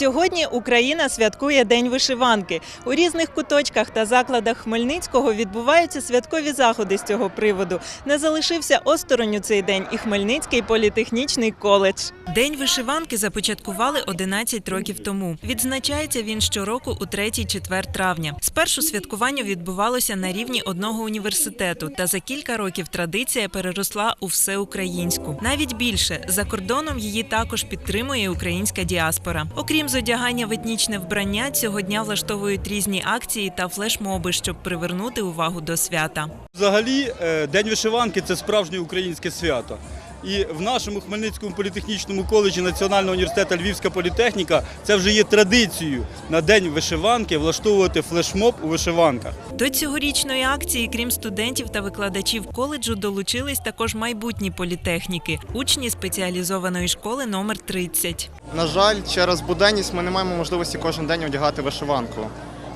Сьогодні Україна святкує День вишиванки. У різних куточках та закладах Хмельницького відбуваються святкові заходи з цього приводу. Не залишився осторонь у цей день і Хмельницький політехнічний коледж. День вишиванки започаткували 11 років тому. Відзначається він щороку у 3-4 травня. Спершу святкування відбувалося на рівні одного університету, та за кілька років традиція переросла у всеукраїнську. Навіть більше за кордоном її також підтримує українська діаспора. Окрім зодягання в етнічне вбрання, цього дня влаштовують різні акції та флешмоби, щоб привернути увагу до свята. Взагалі, е, День вишиванки це справжнє українське свято. І в нашому Хмельницькому політехнічному коледжі Національного університету Львівська політехніка це вже є традицією на день вишиванки влаштовувати флешмоб у вишиванках. До цьогорічної акції, крім студентів та викладачів коледжу, долучились також майбутні політехніки, учні спеціалізованої школи номер 30. На жаль, через буденність ми не маємо можливості кожен день одягати вишиванку.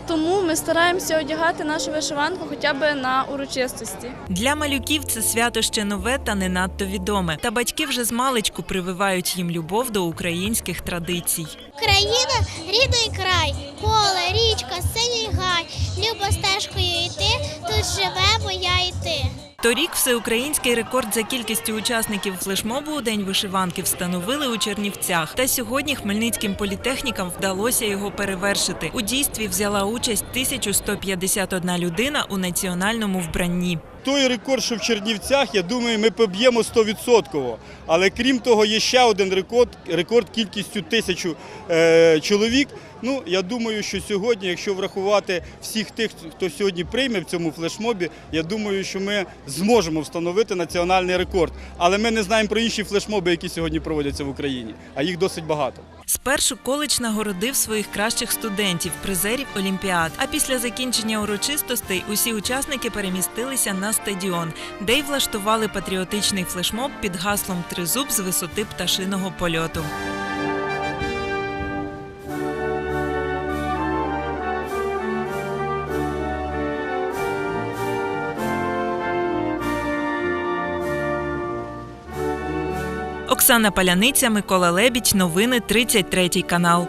Тому ми стараємося одягати нашу вишиванку хоча б на урочистості. Для малюків це свято ще нове та не надто відоме. Та батьки вже з маличку прививають їм любов до українських традицій. Країна рідний край, поле, річка, синій гай, любо стежкою йти, тут живемо я і ти. Торік всеукраїнський рекорд за кількістю учасників флешмобу у день вишиванки встановили у Чернівцях. Та сьогодні хмельницьким політехнікам вдалося його перевершити. У дійстві взяла участь 1151 людина у національному вбранні. Той рекорд, що в Чернівцях, я думаю, ми поб'ємо 100%. Але крім того, є ще один рекорд, рекорд кількістю тисячу е, чоловік. Ну, я думаю, що сьогодні, якщо врахувати всіх тих, хто сьогодні прийме в цьому флешмобі, я думаю, що ми зможемо встановити національний рекорд. Але ми не знаємо про інші флешмоби, які сьогодні проводяться в Україні, а їх досить багато. Спершу коледж нагородив своїх кращих студентів, призерів Олімпіад. А після закінчення урочистостей усі учасники перемістилися на стадіон, де й влаштували патріотичний флешмоб під гаслом Тризуб з висоти пташиного польоту. Оксана Паляниця, Микола Лебідь. Новини 33 канал.